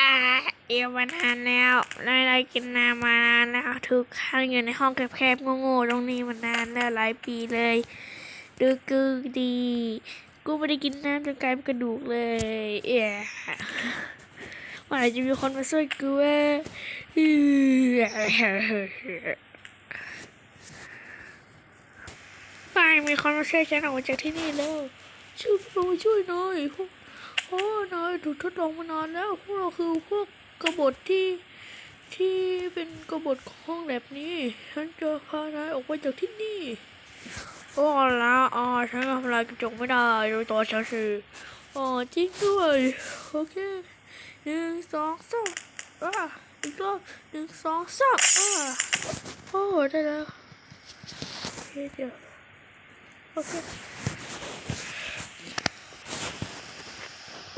อ่าเอวมานานแล้วได้ได้กินน้ำมานานแล้วทุกครั้งอยู่ในห้องแคบๆโง่ๆตรงนี้มานานแล้วหลายปีเลย ดูกูดี กูไม่ได้กินน้ำจนกลายเป็นกระดูกเลย เอ๋เมื่อไหร่จะมีคนมาช่วยกูว้ยอื้อไม่มีคนมาช่วยฉันออกจากที่นี่แล้ว ช่วยพวกเราช่วยหน่อยพวกโอ้นายถูกทดลองมานานแล้ว พวกเราคือพวกกบฏที่ที่เป็นกบฏของห้องแบบนี้ฉันจะพานายออกไปจากที่นี่โอ้แล้วอ๋อฉันทำลายกระจกไม่ได้โดยตัวฉันสิอ๋อจริงด้วยโอเคหนึ่งสองสามอะอีกรอบหนึ่งสองสามอะโอ้ได้แล้วโอเคเดี๋ยวโอเค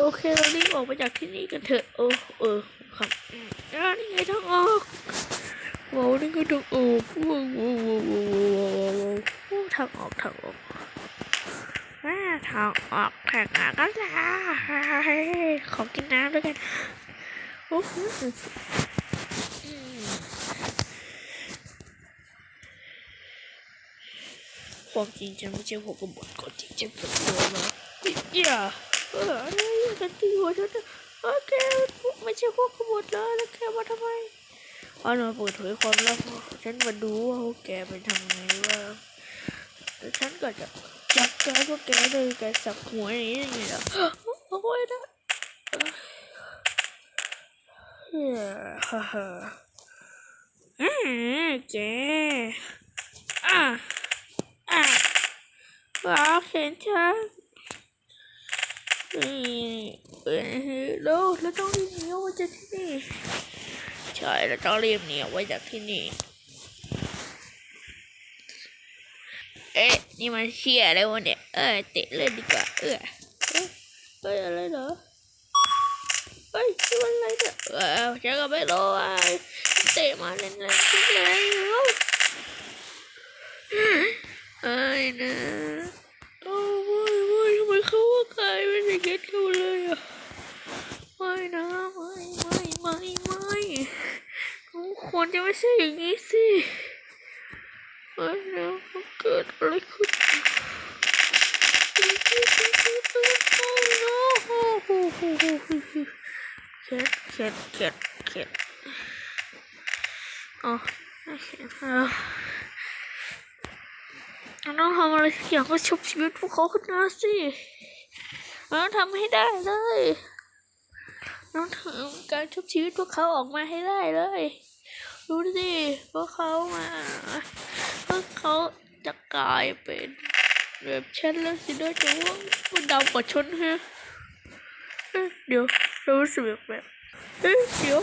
โอเคเรารีบออกไปจากที่นี่กันเถอะ โอ้เออครับอืมอ่านี่ไงทางออกว้าวนี่ก็ทางออกว้าวว้าวว้าวว้าวว้าวว้าวว้าวทางออกทางออกอ่าทางออกทางออกกันละขอกินน้ำด้วยกันโอ้โหความจริงฉันไม่ใช่หัวกบฏก่อนที่จะเป็นตัวมาอย่าเออ กันตีหัวฉันโอเคไม่ใช่พวกขบวนแล้วแล้วแกมาทำไมอ๋อมาเปิดเผยความลับฉันมาดูว่าแกเป็นทำไงว่าแล้วฉันก็จะจัดกพวกแกเลยแกสับหัวอย่างนี้ยังไงล่ะโอ้ยนะเฮ้ยฮ่าฮ่าอืมแกอะอะว้าเห็นฉัน แล้วเราต้องรีบหนีออกจากที่นี่ ใช่เราต้องรีบหนีออกจากที่นี่ เอ๊ะ นี่มันเชี่ยอะไรวะเนี่ย เออเตะเล่นดีกว่า เออเอ๊ะเฮ้ยอะไรเหรอ เฮ้ยนี่มันอะไรเนี่ยเออฉันก็ไม่รู้อะเตะมาเล่นๆที่ไหนเนาเอ้ยนะ โอ้ไม่ไม่ทำไมเขาว่าก ลายเป็นอย่เลยอะไม่นะไม่ไม่ไม่ไม่ทุกคนจะไม่ใช่อย่างนี้สิไม่นะมันเกิดอะไรขึ้นเข็ดเข็ดเข็ดเข็ดอ๋อเข็ดแล้วเราต้องทำอะไรสักอย่างเพื่อชุบชีวิตพวกเขาขึ้นมาสิ เราต้องทำให้ได้เลยเราต้องทำการชุบชีวิตพวกเขาออกมาให้ได้เลยดูสิพวกเขามาพวกเขาจะกลายเป็นแบบฉันแล้วสินะแต่ว่ามันดำกว่าฉันฮะเอ๊ะเดี๋ยวเรารู้สึกแบบเอ๊ะเดี๋ยว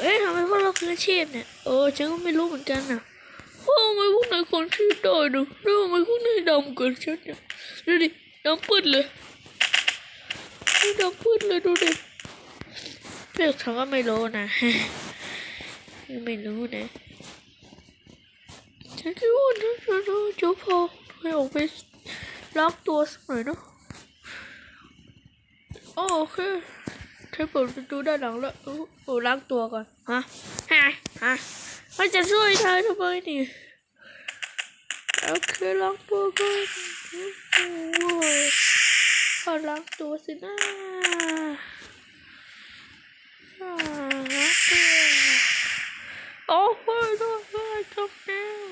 เอ๊ะทำไมพวกเราคืออาชีพเนี่ยเออฉันก็ไม่รู้เหมือนกันนะโอ้ทำไมพวกนายคนชื่อได้นะแล้วทำไมพวกนายดำกันฉันเนี่ยดูดิดำปืดเลย นี่ดำปืดเลยดูดิเรียกฉันว่าไม่รู้นะไม่รู้นะฉันคิดว่านะฉันจะพอให้ออกไปล้างตัวสักหน่อยเนอะโอเคฉันเปิดประตูด้านหลังแล้วโอ้ล้างตัวก่อนฮะฮะฮะมันจะช่วยเธอทำไมนี่โอเคล้างตัวก่อน อล้างตัวสินะอ่าล้างตัวโอ้โหโดนโดนจมแล้ว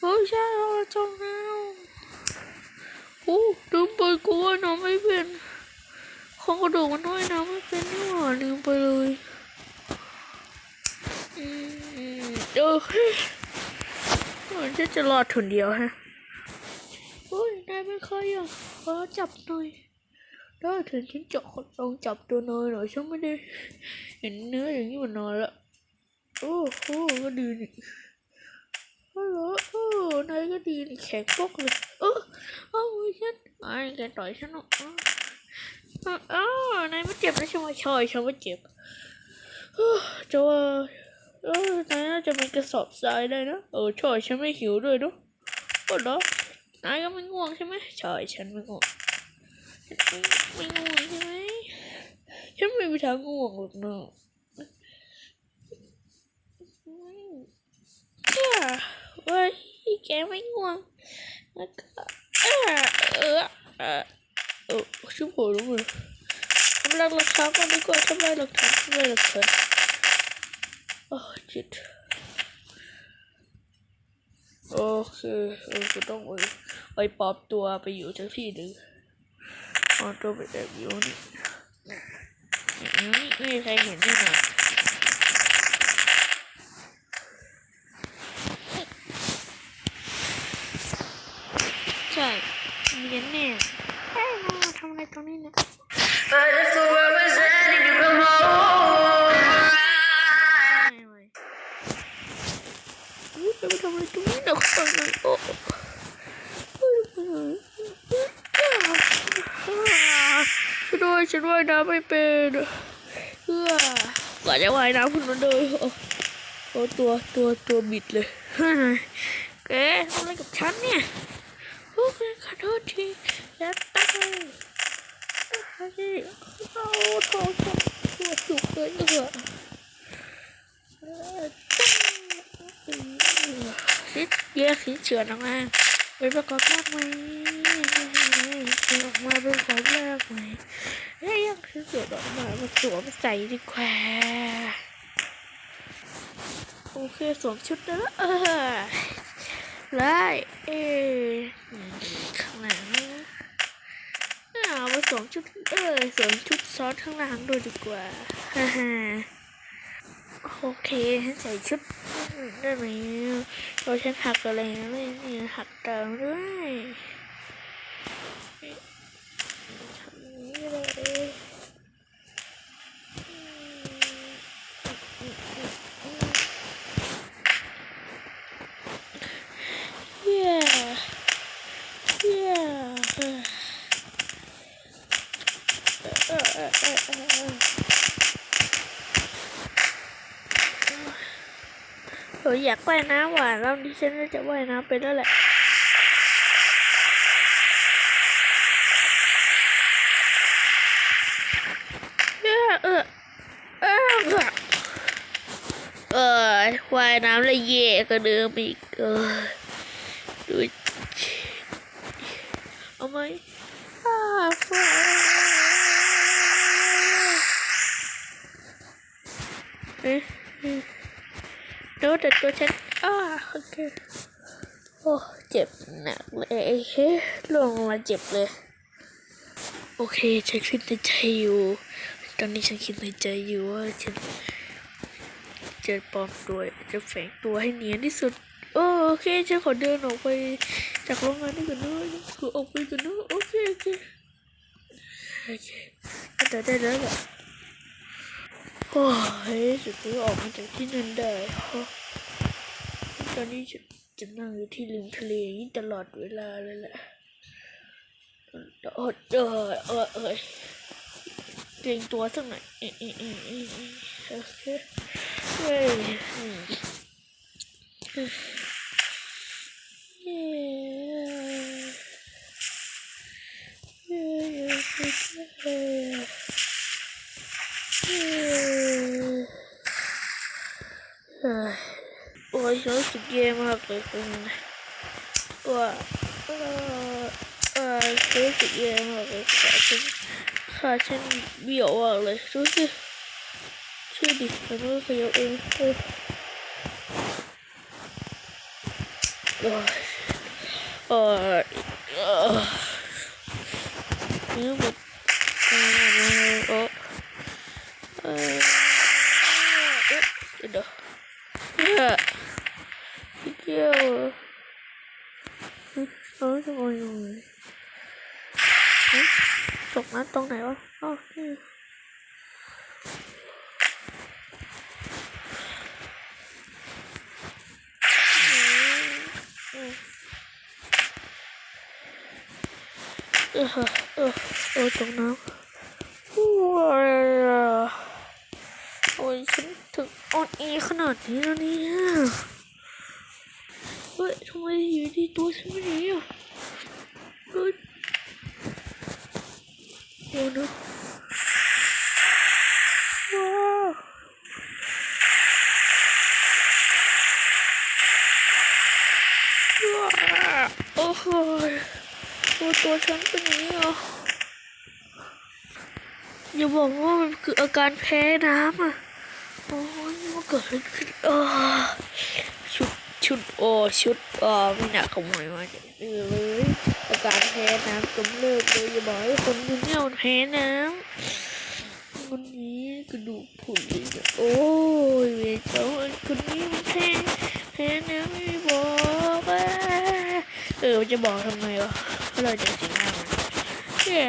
โอ้ใช่โดนจมแล้วโอ้ลืมไปกูว่าน้องไม่เป็นของกระดูกมันน้อยน้ำไม่เป็นนี่หว่าลืมไปเลยอืมโอเคมันจะจะรอดคนเดียวฮะ อ้ยนายเป็นใครอะขอจับหน่อยได้ถึงฉันจาะลองจับตัวนายหน่อยฉันไม่ได้เห็นเนื้ออย่างนี้มานานละโอ้โหก็ดีนี่ฮัลโหลโอ้นายก็ดีนี่แข็งปกเลยเออเอามือฉันไอ้แกต่อยฉันหรอกอ๋ออ๋อนายไม่เจ็บนะใช่ไมใช่ฉันไม่เจ็บจะว่าเออนายน่าจะเป็นกระสอบทรายได้นะเออช่ฉันไม่หิวด้วยเนอะก็เนาะ นายก็ไม่ง่วงใช่ไหมใช่ฉันไม่ง่วงฉันไม่ง่วงใช่ไหมฉันไม่มีทางง่วงหรอกเนาะเฮ้ยแกไม่ง่วงแล้วก็เออเออเออชิบหายแล้วมึงทำลายหลักฐานก่นดีกว่าทำไาหลักฐานทำไาหลักฐานโอ้จิต โอเคเออกูต้องไปไปปลอมตัวไปอยู่จากที่หนึ่งปลอมตัวไปแอบอยู่นี่นี่ไม่มีใครเห็นแน่นอนใช่มีแน่เฮ้ยน้องมาทำอะไรตรงนี้เนี่ย But if the world was ending, you come home. ไม่ไม่อุ๊ยไปทำอะไรตรงนี้เนี่ยคนหนึ่งโอ้ ช่วยด้วยฉันว่ายน้ำไม่เป็นเพื่อกว่าจะว่ายน้ำขึ้นมาเลยโอ้โอ้ตัวตัวตัวบิดเลยเฮ้ยแกทำอะไรกับฉันเนี่ยโอ้ยขอโทษทีแล้วตั้งเลยเอาสิเอาท้องตัวจุกเลยเออ สิเยอะสิเฉือนออกมาเป็นประกอบแรกไหมออกมาเป็นของแรกไหมเฮ้ยยังสิเฉือนออกมามาสวมใส่ดีกว่าโอเคสวมชุดแล้วเออไล่เออข้างหลังเอามาสวมชุดเออสวมชุดซ้อนข้างหลังด้วยดีกว่าฮ่าฮ่า โอเคฉันใส่ชุดได้ไหมเราฉันหักอะไรนะเนี่ยหักเติมด้วยทำนี้เลยเย้เย้เออเออเออเออเออ เอออยากว่ายน้ำหวานรอบนี้ฉันน่าจะว่ายน้ำไปแล้วแหละเออเออเออว่ายน้ำแล้วเย่ก็เดิมอีกเออดูเอาไหมอ้าฟ้าเอ๊ะ น้ตแต่ตัวฉันอ้าโอเคโอ้เจ็บหนักเลยเฮ้ลงมาเจ็บเลย โอเคฉันคิดในใจอยู่ ตอนนี้ฉันคิดในใจอยู่ว่าฉันจะปลอมตัวจะแฝงตัวให้เนียนที่สุดโอโอเคฉันขอเดินออกไปจากโรงงานนี่ก่อนนะขอออกไปก่อนนะโอเคโอเคโอเคได้ได้แล้วแหละ โอ้ยสุดที่ออกมาจากที่นั่นได้ฮะตอนนี้ฉันจะนั่งอยู่ที่ริมทะเลนี้ตลอดเวลาเลยแหละโอ้เออเออเออเกรงตัวสักหน่อยเออเออเออเออโอเคเฮ้ยเฮ้ยเฮ้ยเฮ้ยเฮ้ย เอ้ย โอ้ยฉันรู้สึกแย่มากเลยคุณว่าเออเออฉันรู้สึกแย่มากเลยขาฉันขาฉันเบี้ยวมากเลยดูสิช่วยดิฉันก็ขยับเองเออโอ้ยโอ้ยเออเนื้อหมด เกียวเขาจะมาอยตกน้ำตรงไหนวะอ๋อนี่เออเออเออตกน้ำโอ้ยโอ้ยฉันถึงอ่อนแอขนาดนี้แล้วเนี่ย ดีตัวฉันไปไหนอะเฮ้ยโอ้นะว้าโอ้โหตัวตัวฉันเป็นนี้อะอย่าบอกว่ามันคืออาการแพ้น้ำอะโอ้ยมันเกิดอะไรขึ้นอะ ชุดโอชุดเอ่ไม่น่าขโมยมาจาอเลยอากาศแพ้น้ำกำเริบเลยอย่าบอกให้คนคุณเนี่ยแพ้น้ำคนนี้กระดูกผุนเลยโอ้ยเวเจ้าคนนี้มันแพ้แพ้น้ำไม่บอกอ่เออจะบอกทำไมวะเราจะสิงห์แย่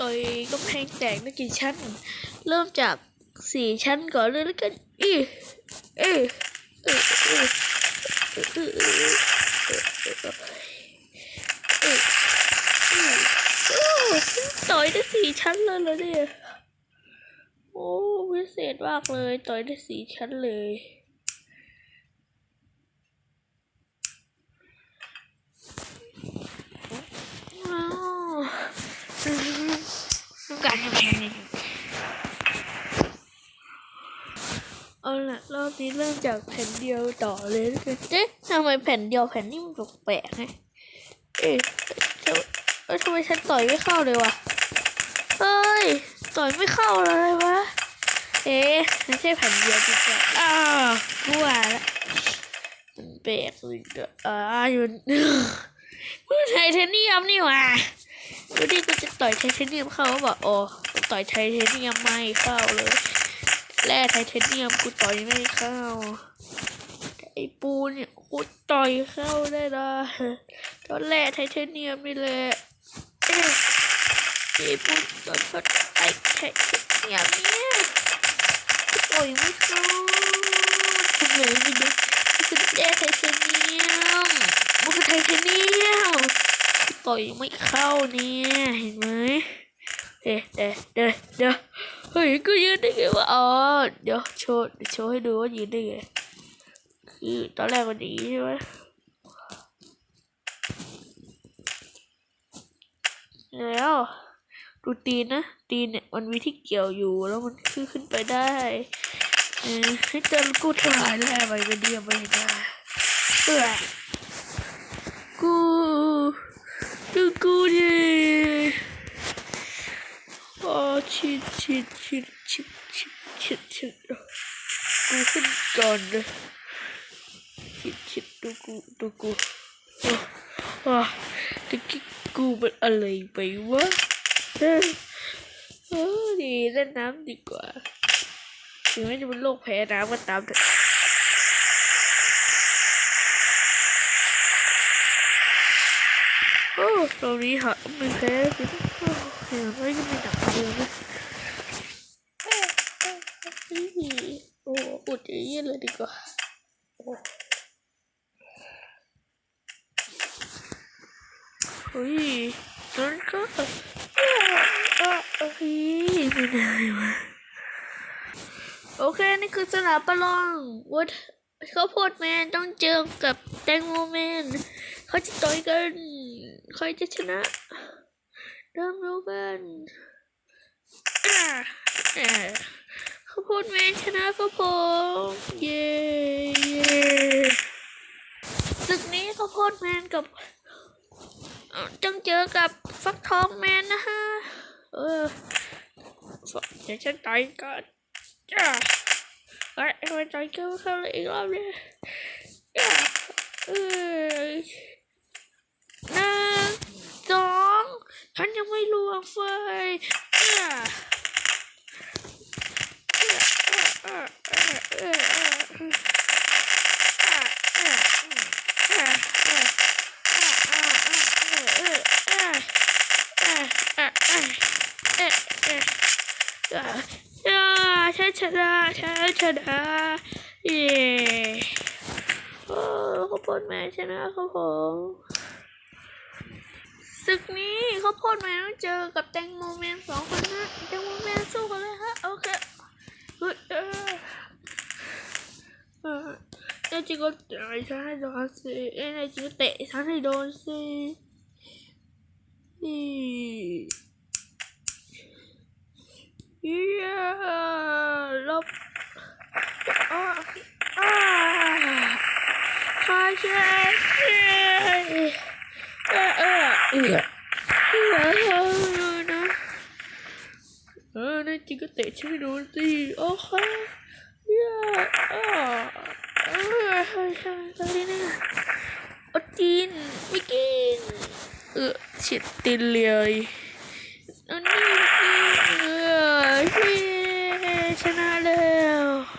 ต่อยก็แพงแตกไม่กี่ชั้น เริ่มจากสี่ชั้นก่อนเลยแล้วกันอีเออเออเออเออต่อยได้สี่ชั้นเลยเลยเนี่ย โอ้พิเศษมากเลย ต่อยได้สี่ชั้นเลย การยันนี่เอาละรอบนี้เริ่มจากแผ่นเดียวต่อเลยเจ๊ทำไมแผ่นเดียวแผ่นนี้มันแปลกไงเอ๊ะทำไมฉันต่อยไม่เข้าเลยวะเฮ้ย ต่อยไม่เข้าเลยวะ เอ๊ะไม่ใช่แผ่นเดียวจริงๆอ้าวกลัวล้วตนแปลกเลยอ่าอยู่เมื่อไทเทนนียมนี่วะ วันนี้กูจะต่อยไทเทเนียมเข้าบอกอ๋อต่อยไทเทเนียมไม่เข้าเลยแร่ไทเทเนียมกูต่อยไม่เข้าไอปูเนี่ยกูต่อยเข้าได้ละตอนแร่ไทเทเนียมไปเลยไอปูตอนก็ไอไทเทเนียมเนี่ยต่อยไม่เข้าทำไมไม่รู้มันคือแร่ไทเทเนียมมันคืไทเทเนีย ต่อยไม่เข้าเนี่ย เห็นไหมเดี๋ยวเดี๋เดี๋เฮ้ยก็ยืนได้ไงวะอ๋อเดี๋ยวโชว์โชว์ให้ดูว่ายืนได้ไงคือตอนแรกมันย่งนี้ใช่ไหมแล้วดูตีนนะตีนเนี่ยมันมีที่เกี่ยวอยู่แล้วมันขึ้นขึ้นไปได้เออให้เจอกูถ่ายแล้วไปไปเดียวไปนะเปื่อ ชิดชิดชิดชิดชิดชิดชิดกูขึ้นก่อนเลยชิดชิดดูกูดูกูว้าตะกี้กูเป็นอะไรไปวะเออดีเล่นน้ำดีกว่าถึงแม้จะเป็นโรคแพ้น้ำก็ตามเถอะ โอ้ตรงนี้หาไม่แพ้สิเห็นไหมยังไม่ดับเลยนะโอ้โอุดอย่างนี้เลยดีกว่าโอ้ยนั่นก็โอ้ยไม่ได้วะโอเค นี่คือสนามประลองวุฒข้าวโพดแมนต้องเจอกับแตงโมแมนเขาจะต่อยกัน ใครจะชนะเริ่มรู้กันข้าวโพดแมนชนะครับผม เย้เย้ศึกนี้ข้าวโพดแมนกับจังเจอกับฟักทองแมนนะฮะ เออเดี๋ยวฉันต่อยก่อนจ้าเฮ้ยทำไมต่อยก็เข้าเลยอีกรอบเนี่ยเออ ฉันยังไม่ล่วงเฟยฉันชนะฉันชนะเย้โอ้ขอบคุณแม่ชนะครับผม ศึกนี้เขาโพดแม่ต้องเจอกับแตงโมแมนสองคนนะแตงโมแมนสู้กันเลยฮะโอเคเฮ้ยเออเออแน่จริงก็เตะฉันให้โดนสิเอ้จริงก็เตะฉันให้โดนสินี่เย้ลบอ้าอ้าข้าเช่ เออเออเออเอนะเออนนจริงก็เตะชื่อดูสิโอเคเนี่เออเออใช่ใช่ตอนนี้นะอดกินไม่กินเออเฉีดตินเลยอันนี้เออชนะแล้ว